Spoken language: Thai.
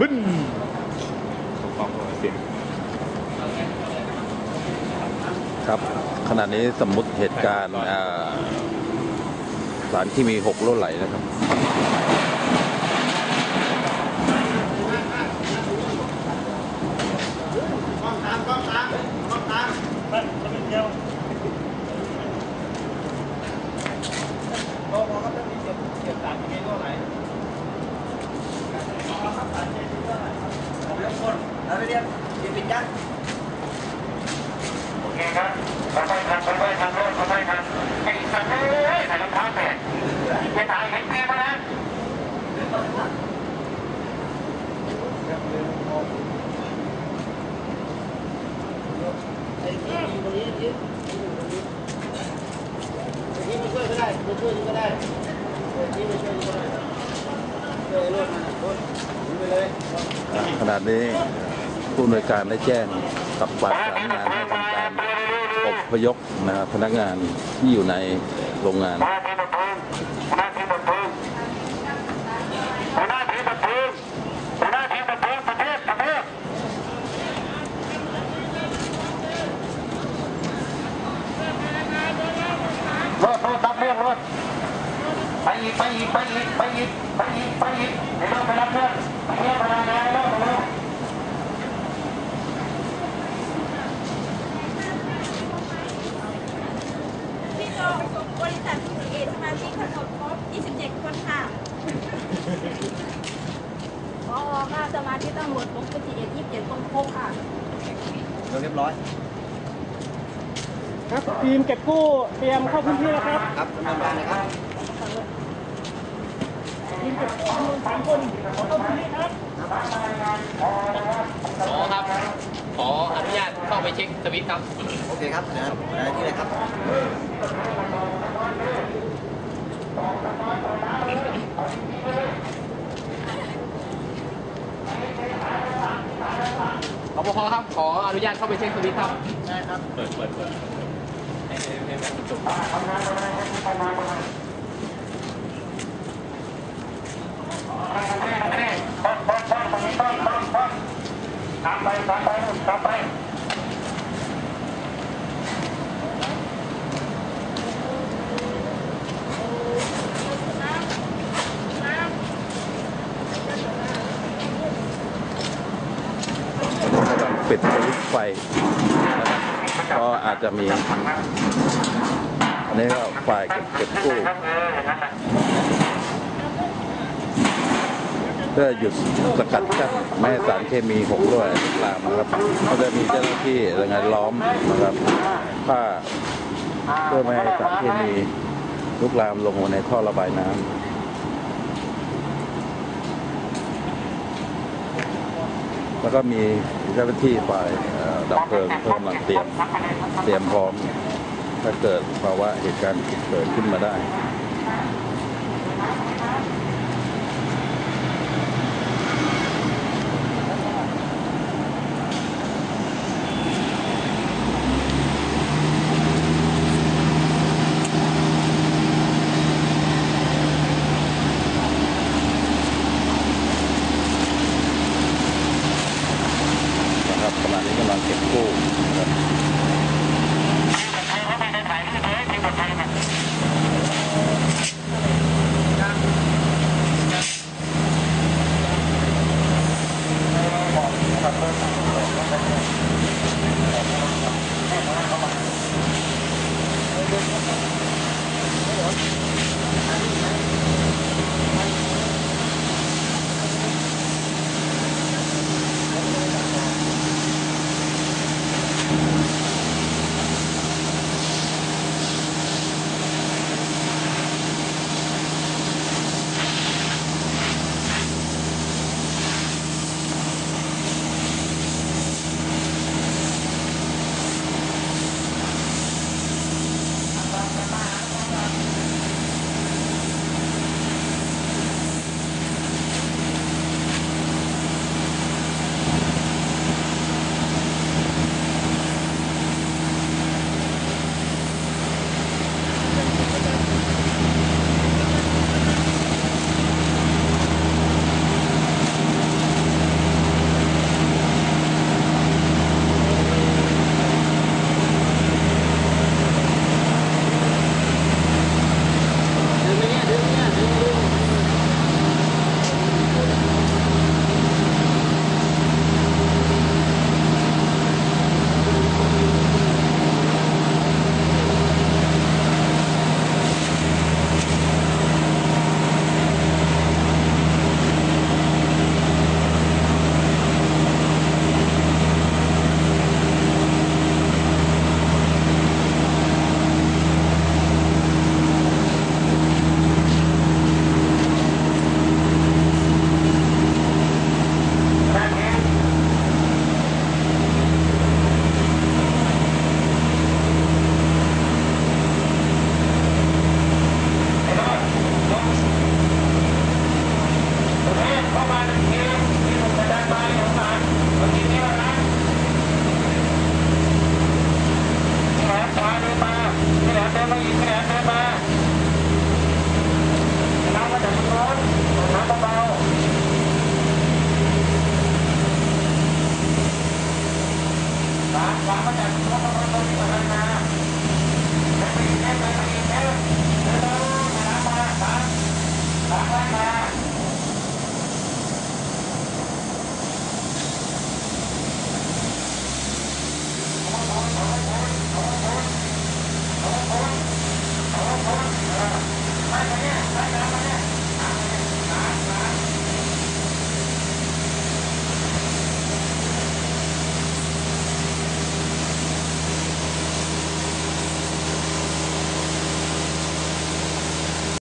บึ้นปองเสียงครับ ขณะนี้สมมุติเหตุการณ์สารที่มีหกโลไหลนะครับ แล้วเรียกเรียกปิดยันโอเคครับค่อยๆทำค่อยๆทำรถค่อยๆทำไอ้สัตว์เอ้ยใส่รองเท้าแตะอย่าถ่ายเห็นเกมมานะไอ้ที่อยู่ตรงนี้ที่อยู่ตรงนี้ไอ้ที่มาช่วยก็ได้มาช่วยก็ได้ไอ้ที่มาช่วยก็ได้ช่วยรถมันรถหนีไปเลยขณะนี้ ผู้อำนวยการได้แจ้งกับฝ่ายประสานงานให้ทำการอบพยพนะครับพนักงานที่อยู่ในโรงงานหัวหน้าทีมดับเพลิงหัวหน้าทีมดับเพลิงหัวหน้าทีมดับเพลิงหัวหน้าทีมดับเพลิงประเทศประเทศรถรถรับเรื่องรถไปอีกไปอีกไปอีกไปอีกไปอีกไปอีกเดี๋ยวเราไปรับเรื่องไปเรื่องพนักงานแล้วไปเร็ว พี่โจบริษัทเอสมาชิกทั้งหมดครบ 27 คนค่ะพอ ค่ะสมาชิกทั้งหมดครบ21 27คนครบค่ะเรียบร้อย ครับทีมเก็บกู้เตรียมเข้าพื้นที่แล้วครับ ครับดำเนินการเลยครับทีมเก็บกู้สามคนเข้าพื้นที่ครับขอครับ ขออนุญาตเข้าไปเช็คสวิตช์ครับ โอเคครับเดี๋ยวเดี๋ยวที่เลยครับ ขอปภ ครับ ขออนุญาตเข้าไปเช็คสวิตช์ครับเปิดเปิดเปิดให้ให้ให้แม่จบ ตามไปตามไปนู่นตามไป กำลังปิดสวิตช์ไฟก็อาจจะมี อันนี้ก็ฝ่ายเก็บเก็บกู้เพื่อหยุดสกัดกั้นไม่ให้สารเคมีหกด้วยลุกลามนะครับก็จะมีเจ้าหน้าที่แรงงานล้อมนะครับผ้าเพื่อไม่ให้สารเคมีลุกลามลงมาในท่อระบายน้ำแล้วก็มี เจ้าหน้าที่ฝ่ายดับเพลิงที่กำลังเตรียมเตรียมพร้อม ถ้าเกิดภาวะเหตุการณ์ฉุกเฉินขึ้นมาได้ นะครับขณะนี้กำลังเก็บกู้นะครับ เมาอีกนะน้ำมาน้ำมาจากตรงนู้นน้ำเบาๆน้ำน้ำมาจากตรงนู้นตรงนี้ตรงนั้นมาน้ำมาอีกนะน้ำมาอีกนะน้ำมาน้ำมาน้ำมา